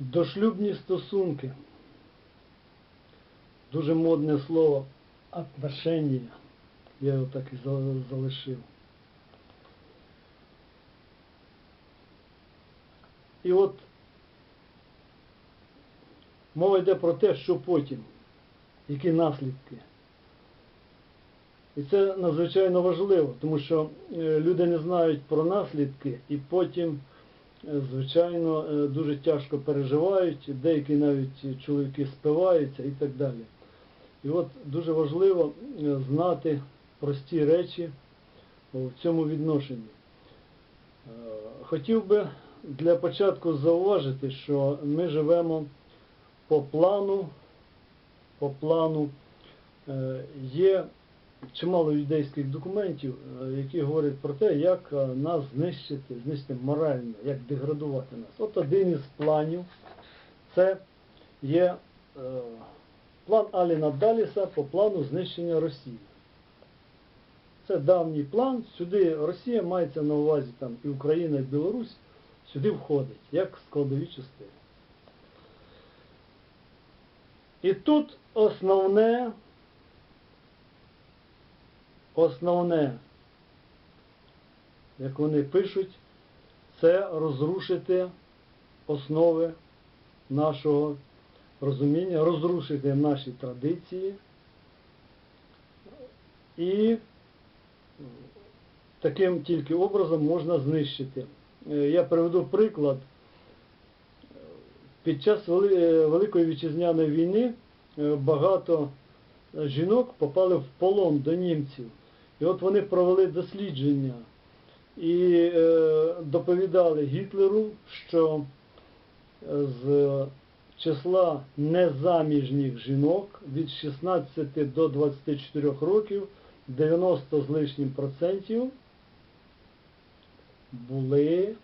Дошлюбні стосунки. Дуже модне слово отношення. Я його так і залишив. І от мова йде про те, що потім, які наслідки. І це надзвичайно важливо, тому що е, люди не знають про наслідки і потім, звичайно, е, дуже тяжко переживають, деякі навіть чоловіки спиваються і так далі. І от дуже важливо е, знати прості речі в цьому відношенні. Е, Хотів би для початку зауважити, що ми живемо по плану, по плану е, є чимало юдейських документів, е, які говорять про те, як е, нас знищити, знищити морально, як деградувати нас. От один із планів це є е, план Аліна Даліса по плану знищення Росії. Це давній план. Сюди Росія мається на увазі там і Україна, і Білорусь, сюди входить, як складові частини. І тут основне, основне, як вони пишуть, це розрушити основи нашого розуміння, розрушити наші традиції і таким тільки образом можна знищити. Е, Я приведу приклад. Під час е, Великої вітчизняної війни е, багато жінок попали в полон до німців. І от вони провели дослідження і е, доповідали Гітлеру, що е, з числа незаміжніх жінок від 16 до 24 років 90 з лишнім процентів були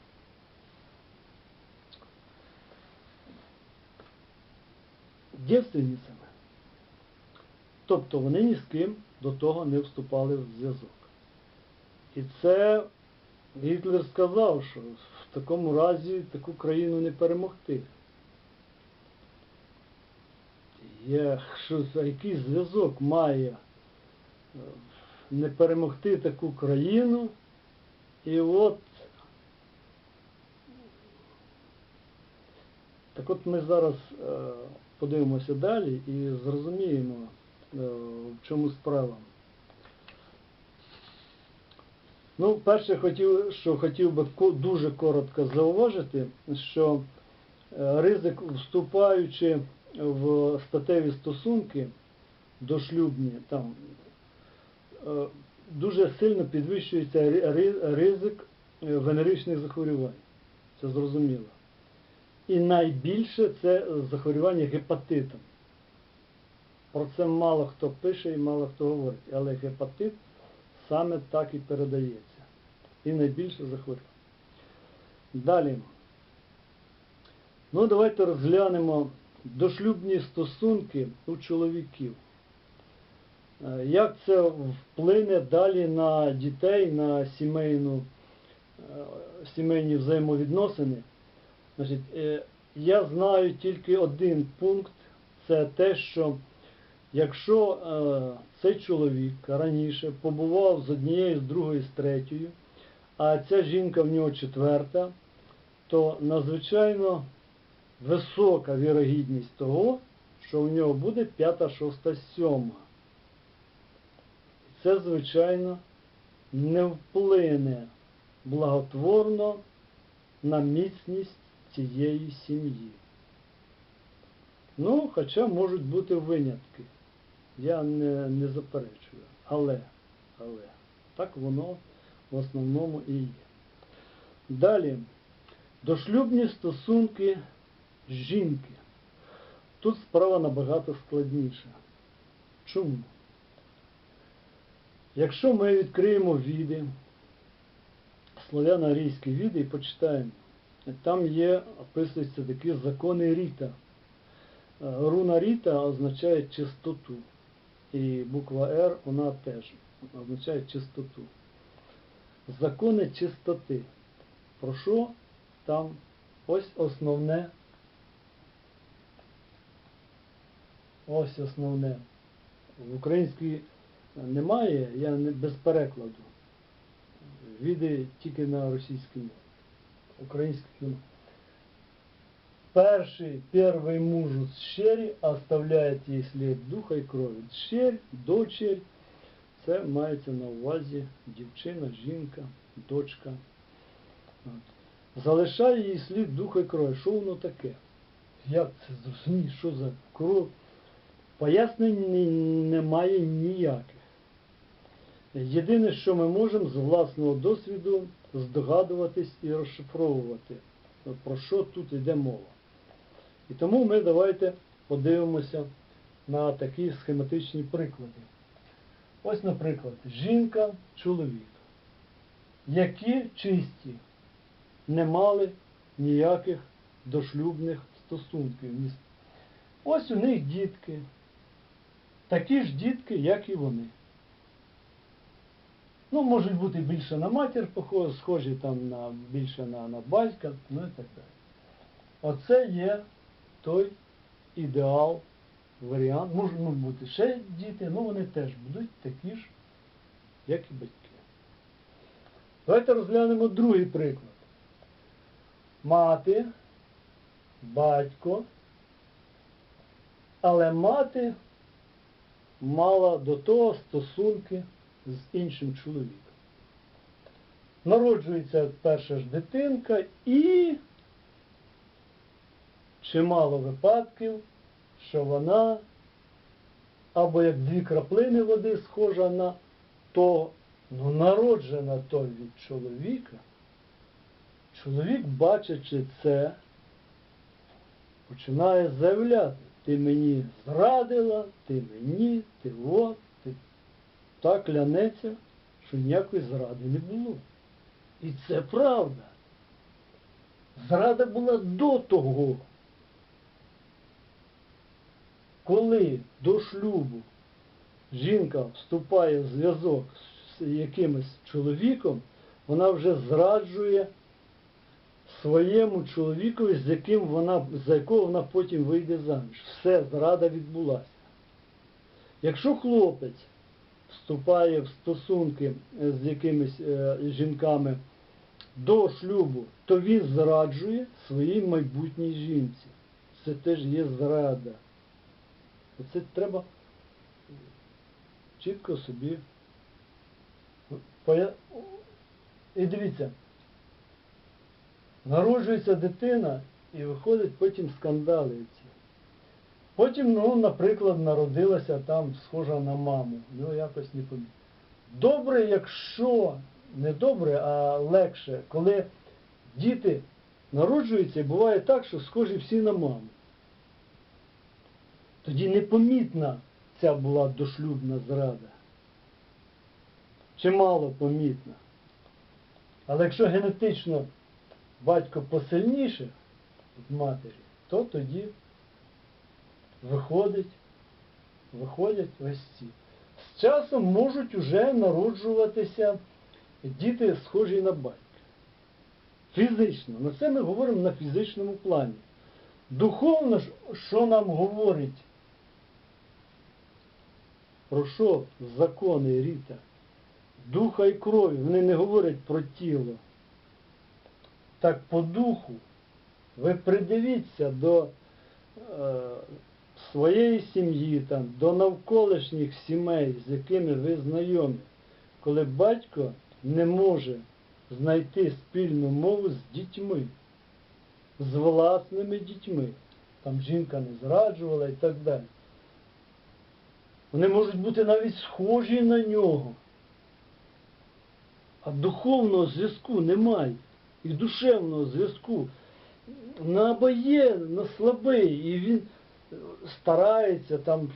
дівственницями. Тобто вони ні з ким до того не вступали в зв'язок. І це Гітлер сказав, що в такому разі таку країну не перемогти. Є, що, а який зв'язок має е, не перемогти таку країну, і от Так от ми зараз е, подивимося далі і зрозуміємо, в чому справа. Ну, перше, хотів, що хотів би дуже коротко зауважити, що е, ризик, вступаючи в статеві стосунки дошлюбні, там е, дуже сильно підвищується ри- ри- ризик е, венеричних захворювань. Це зрозуміло. І найбільше це захворювання гепатитом. Про це мало хто пише і мало хто говорить, але гепатит саме так і передається. І найбільше захворювання. Далі. Ну, давайте розглянемо дошлюбні стосунки у чоловіків. Е, Як це вплине далі на дітей, на сімейну, е, сімейні взаємовідносини? Значить, е, я знаю тільки один пункт, це те, що якщо е, цей чоловік раніше побував з однією, з другою, з третьою, а ця жінка в нього четверта, то надзвичайно висока вірогідність того, що в нього буде п'ята, шоста, сьома. Це, звичайно, не вплине благотворно на міцність цієї сім'ї. Ну, хоча можуть бути винятки. Я не, не заперечую. Але, але, так воно в основному і є. Далі, дошлюбні стосунки жінки. Тут справа набагато складніша. Чому? Якщо ми відкриємо віди, слов'яно-арійські віди і почитаємо, там є, описуються такі закони Ріта. Е, Руна Ріта означає чистоту і буква Р вона теж означає чистоту. Закони чистоти. Про що там ось основне? Ось основне. В українській немає, я не без перекладу. Віди тільки на російській мові. Українській немає. Перший, первый мужу щері оставляє їй слід духа і крові. Щель, дочерь, це мається на увазі дівчина, жінка, дочка. От. Залишає їй слід духа і крові. Що воно таке? Як це зрозуміти, що за кров? Пояснень немає ніяких. Єдине, що ми можемо з власного досвіду здогадуватись і розшифровувати, про що тут йде мова. І тому ми давайте подивимося на такі схематичні приклади. Ось, наприклад, жінка, чоловік, які чисті не мали ніяких дошлюбних стосунків. Ось у них дітки, такі ж дітки, як і вони. Ну, можуть бути більше на матір схожі там на, більше на, на батька, ну і так далі. Оце є той ідеал, варіант. Можуть бути ще діти, ну вони теж будуть такі ж, як і батьки. Давайте розглянемо другий приклад. Мати, батько, але мати мала до того стосунки з іншим чоловіком. Народжується перша ж дитинка і чимало випадків, що вона або як дві краплини води схожа на то, ну народжена то від чоловіка. Чоловік, бачачи це, починає заявляти, ти мені зрадила, ти мені, ти от, ти так клянеться, що ніякої зради не було. І це правда. Зрада була до того, коли до шлюбу жінка вступає в зв'язок з якимось чоловіком, вона вже зраджує своєму чоловікові, з яким вона, за якого вона потім вийде заміж. Все, зрада відбулася. Якщо хлопець вступає в стосунки з якимись е, жінками до шлюбу, то він зраджує своїй майбутній жінці. Це теж є зрада. Оце треба чітко собі. І дивіться, народжується дитина і виходить потім скандалиться. Потім, ну, наприклад, народилася там схожа на маму. Ну, якось не помітно. Добре, якщо не добре, а легше, коли діти народжуються і буває так, що схожі всі на маму. Тоді непомітна ця була дошлюбна зрада. Чимало помітна. Але якщо генетично батько посильніше від матері, то тоді виходить, виходять ось ці. З часом можуть уже народжуватися діти, схожі на батька. Фізично. На це ми говоримо на фізичному плані. Духовно, що нам говорить? Про що закони Ріта? Духа і крові. Вони не говорять про тіло. Так по духу ви придивіться до е, своєї сім'ї, там, до навколишніх сімей, з якими ви знайомі, коли батько не може знайти спільну мову з дітьми, з власними дітьми. Там жінка не зраджувала і так далі. Вони можуть бути навіть схожі на нього. А духовного зв'язку немає. І душевного зв'язку. На обоє, на слабий. І він старається, там,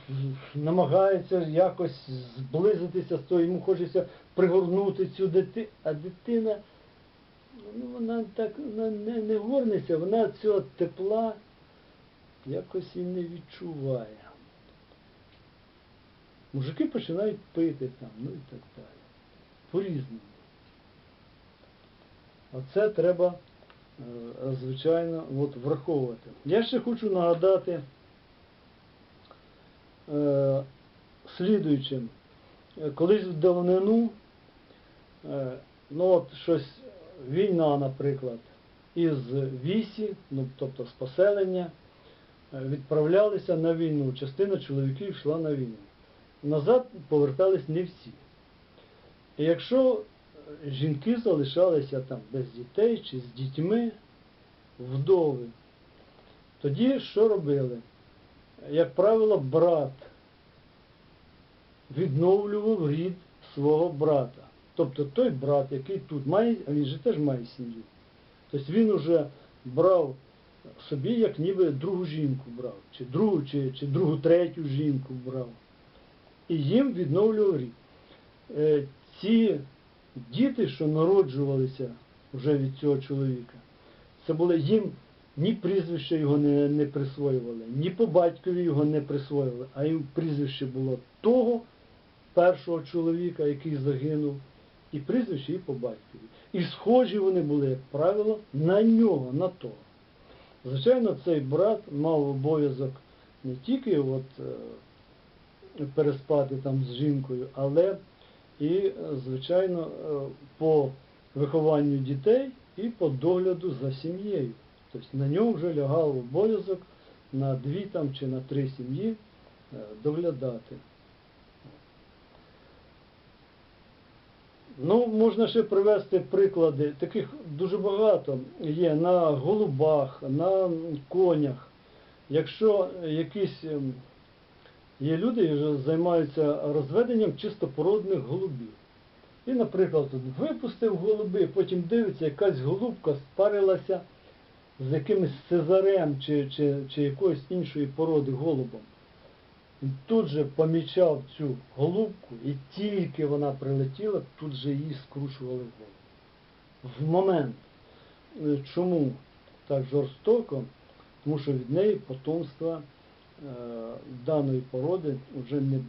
намагається якось зблизитися з тою, йому хочеться пригорнути цю дитину. А дитина, ну, вона так вона не, не горниться, вона цього тепла якось і не відчуває. Мужики починають пити там, ну і так далі. По-різному. Оце треба, е, звичайно, от, враховувати. Я ще хочу нагадати е, слідуючим. Колись в давнину, е, ну от щось, війна, наприклад, із вісі, ну тобто з поселення, е, відправлялися на війну. Частина чоловіків йшла на війну. Назад повертались не всі. І якщо е, жінки залишалися там без дітей чи з дітьми, вдови, тоді що робили? Як правило, брат відновлював рід свого брата. Тобто той брат, який тут має, а він же теж має сім'ю. Тобто він уже брав собі, як ніби другу жінку брав, чи другу, чи, чи другу третю жінку брав. І їм відновлював рід. Е, ці діти, що народжувалися вже від цього чоловіка, це були їм ні прізвище його не, не присвоювали, ні по батькові його не присвоювали, а їм прізвище було того першого чоловіка, який загинув, і прізвище і по батькові. І схожі вони були, як правило, на нього, на того. Звичайно, цей брат мав обов'язок не тільки от, е, переспати там з жінкою, але і, звичайно, е, по вихованню дітей і по догляду за сім'єю. Тобто на нього вже лягав обов'язок на дві там чи на три сім'ї е, доглядати. Ну, можна ще привести приклади, таких дуже багато є на голубах, на конях. Якщо якісь ем, є люди, які займаються розведенням чистопородних голубів. І, наприклад, тут випустив голуби, потім дивиться, якась голубка спарилася з якимось цезарем чи, чи, чи якоюсь іншої породи голубом. Він тут же помічав цю голубку, і тільки вона прилетіла, тут же її скручували в голову. В момент. Е, Чому так жорстоко? Тому що від неї потомства даної породи вже не буде.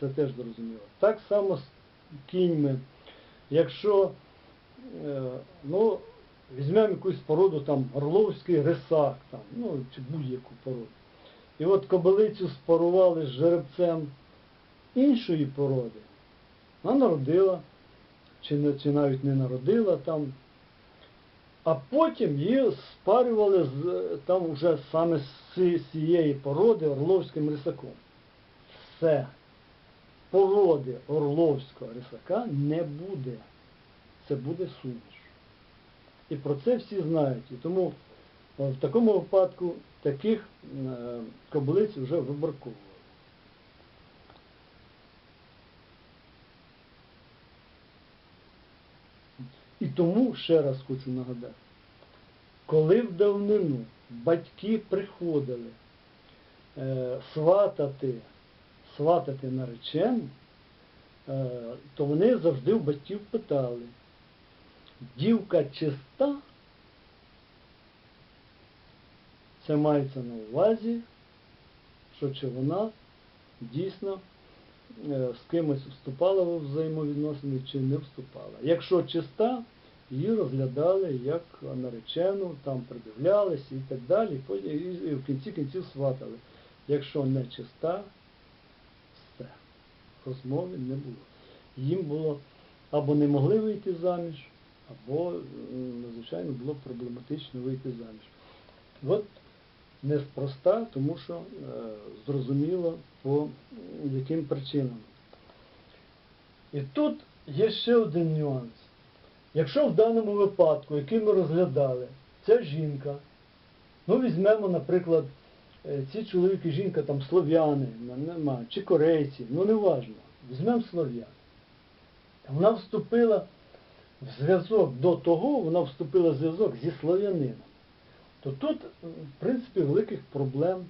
Це теж зрозуміло. Так само з кіньми. Якщо е, ну, візьмемо якусь породу, там орловський рисак, там, ну, чи будь-яку породу. І от кобилицю спарували з жеребцем іншої породи. Вона народила, чи, чи навіть не народила там. А потім її спарювали з, е, там уже саме з цієї породи орловським рисаком. Все. Породи орловського рисака не буде. Це буде суміш. І про це всі знають. І тому е, в такому випадку таких е, кобилиць вже виборковували. І тому, ще раз хочу нагадати, коли в давнину батьки приходили е, сватати, сватати наречену, е, то вони завжди у батьків питали, дівка чиста, це мається на увазі, що чи вона дійсно е, з кимось вступала в взаємовідносини чи не вступала. Якщо чиста, її розглядали як наречену, там придивлялися і так далі, і в кінці кінців сватали. Якщо не чиста, все, розмови не було. Їм було або не могли вийти заміж, або, звичайно, було проблематично вийти заміж. От неспроста, тому що е, зрозуміло по яким причинам. І тут є ще один нюанс. Якщо в даному випадку, який ми розглядали, ця жінка, ну візьмемо, наприклад, е, ці чоловік і жінка там слов'яни, нема, чи корейці, ну не важно, візьмемо слов'ян. Вона вступила в зв'язок до того, вона вступила в зв'язок зі слов'янином то тут, в принципі, великих проблем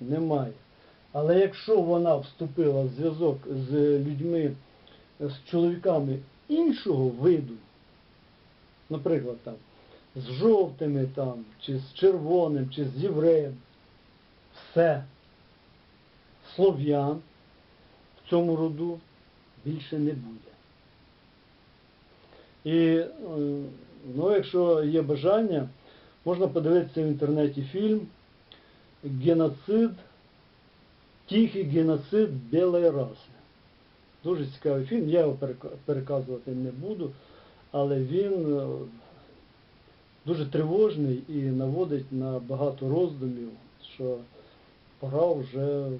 немає. Але якщо вона вступила в зв'язок з людьми, з чоловіками іншого виду, наприклад, там, з жовтими, там, чи з червоним, чи з євреєм, все, слов'ян в цьому роду більше не буде. І, е, ну, якщо є бажання, Можна подивитися в інтернеті фільм Геноцид Тихий геноцид білої раси. Дуже цікавий фільм, я його перека- переказувати не буду, але він е, дуже тривожний і наводить на багато роздумів, що пора вже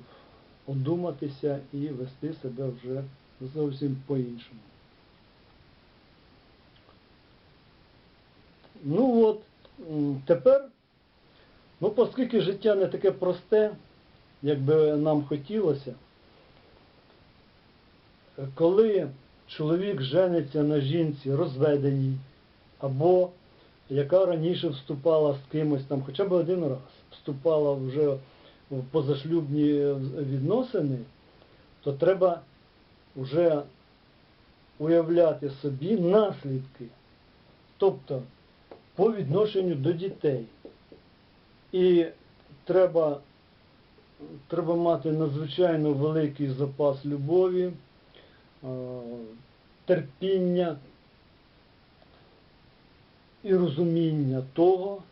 одуматися і вести себе вже зовсім по-іншому. Ну от, тепер, ну оскільки життя не таке просте, як би нам хотілося, коли чоловік жениться на жінці розведеній, або яка раніше вступала з кимось там, хоча б один раз, вступала вже в позашлюбні відносини, то треба вже уявляти собі наслідки. Тобто по відношенню до дітей. І треба, треба мати надзвичайно великий запас любові, терпіння і розуміння того,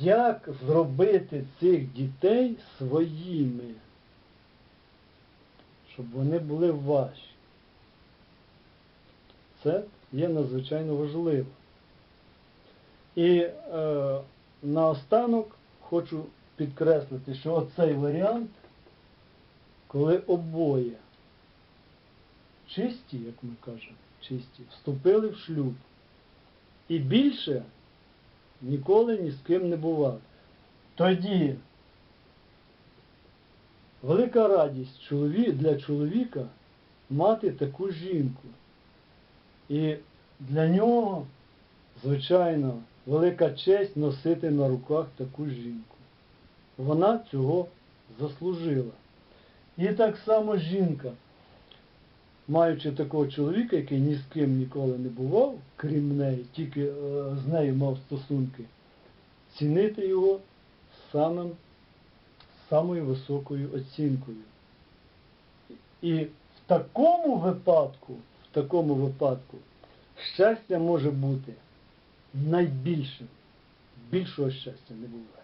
як зробити цих дітей своїми, щоб вони були ваші. Це є надзвичайно важливо. І е, наостанок хочу підкреслити, що оцей варіант, коли обоє чисті, як ми кажемо, чисті, вступили в шлюб і більше ніколи ні з ким не бували. Тоді велика радість для чоловіка мати таку жінку. І для нього, звичайно, велика честь носити на руках таку жінку. Вона цього заслужила. І так само жінка, маючи такого чоловіка, який ні з ким ніколи не бував, крім неї, тільки е, з нею мав стосунки, цінити його самим, самою високою оцінкою. І в такому випадку, в такому випадку, щастя може бути найбільшим. Більшого щастя не буває.